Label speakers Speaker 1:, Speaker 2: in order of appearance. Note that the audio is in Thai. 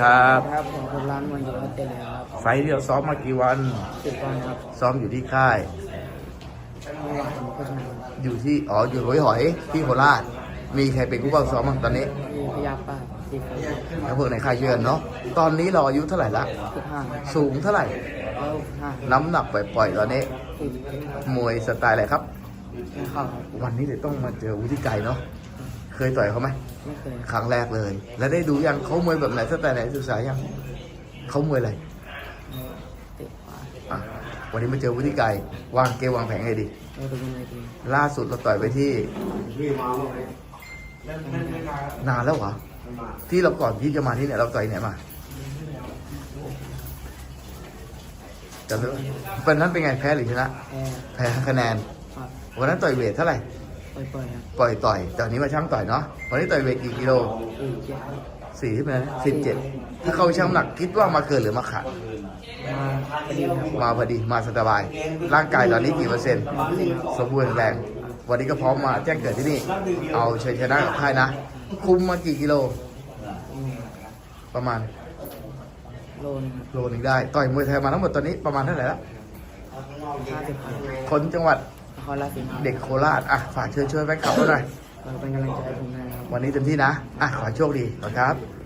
Speaker 1: ครับ
Speaker 2: ครับผมคนร้านมันอยู่พัทเตเลยครับ
Speaker 1: ไฟล์ที่เราซ้อมมากี่วัน
Speaker 2: สิบวันครับ
Speaker 1: ซ้อมอยู่ที่ค่าย
Speaker 2: เมื่อวานผมก็ชนะ
Speaker 1: อยู่ที่อ๋ออยู่หอยหอยที่โคราชมีใครเป็นผู้บังซ้อมบ้างตอนนี้
Speaker 2: ที่พยัคฆ์ป้าที่เคย
Speaker 1: แล้วพวกในค่ายเชื่อนเนาะตอนนี้เราอายุเท่าไหร่ละ
Speaker 2: สิบห้า
Speaker 1: สูงเท่าไหร่
Speaker 2: ร้อยหกสิบห้า
Speaker 1: น้ำหนักปล่อยๆตอนนี้
Speaker 2: สี่สิบเจ็ดครับ
Speaker 1: มวยสไตล์อะไรครับ
Speaker 2: ไม่เข้าครับ
Speaker 1: วันนี้เดี๋ยวต้องมาเจอวุฒิไก่เนาะ เคยต่อยเขาไหม
Speaker 2: ไม่เคย
Speaker 1: ครั้งแรกเลย แล้วได้ดูยังเขามวยแบบไหนสไตล์ไหนศึกษายังเขามวยอะไร
Speaker 2: เตะขวา
Speaker 1: อะวันนี้มาเจอวุฒิไก่วางเกมวางแผนไงดี
Speaker 2: เราดูบนเวที
Speaker 1: ล่าสุดเราต่อยไปที่นานแล้วเหรอที่เราก่อนที่จะมาที่เนี่ยเราต่อยไหนมาจำได้ปะวันนั้นเป็นไงแพ้หรือชนะ
Speaker 2: แพ้
Speaker 1: แพ้คะแนน
Speaker 2: ครับ
Speaker 1: วันนั้นต่อยเวทเท่าไหร่
Speaker 2: ปล่อยๆครับ
Speaker 1: ปล่อยต่อยตอนนี้มาช่างต่อยเนาะวันนี้ต่อยเวทกี่กิโล
Speaker 2: สี่เจ็ดครับ
Speaker 1: สี่ที่เป็นสิบเจ็ดถ้าเขาช่างน้ำหนักคิดว่ามาเกินหรือมาขาด
Speaker 2: มาพอดีครับ
Speaker 1: มาพอดีมาสบาย ร่างกายตอนนี้กี่เปอร์เซ็นต์
Speaker 2: ร้อยเปอร์เซ็นต์ครับ
Speaker 1: สมบูรณ์แข็งแรง วันนี้ก็พร้อมมาแจ้งเกิดที่นี่ เอาชัยชนะกับค่ายนะ คุมมากี่กิโล
Speaker 2: อืม
Speaker 1: ประมาณ
Speaker 2: โลนึงครับ
Speaker 1: โลนึงได้ ต่อยมวยไทยมาทั้งหมดตอนนี้ประมาณเท่าไหร่ละ
Speaker 2: ห้าสิบครับ
Speaker 1: คนจังหวัด
Speaker 2: นครราชสีมา
Speaker 1: เด็กโคราชอะฝากเชิญชวนแฟนคลับเราหน่อย
Speaker 2: เราเป็นกำลังใจให้ผมด้วยนะครับ
Speaker 1: วันนี้เต็มที่นะ อะ ขอให้โชคดีขอบคุณครับ